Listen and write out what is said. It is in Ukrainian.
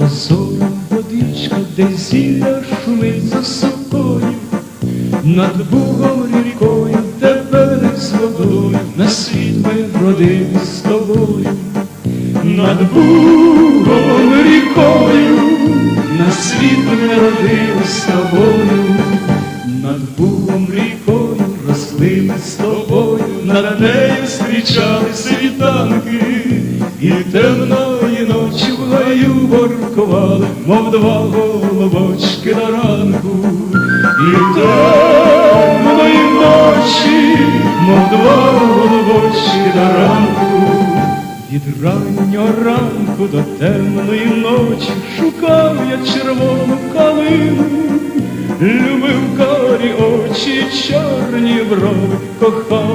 прозора водичка, де зілля шумить за собою, над бугом рікою, де берег з водою, на світ ми вродились з тобою, над бугом рікою, на світ ми родились з тобою, над бугом рікою росли з тобою, над нею зустрічали світанки, і гаю воркували, мов два голубочки на ранку, і темної ночі, мов два голубочки на ранку. Від раннього ранку до темної ночі шукав я червону калину, любив карі очі, чорні брови, кохав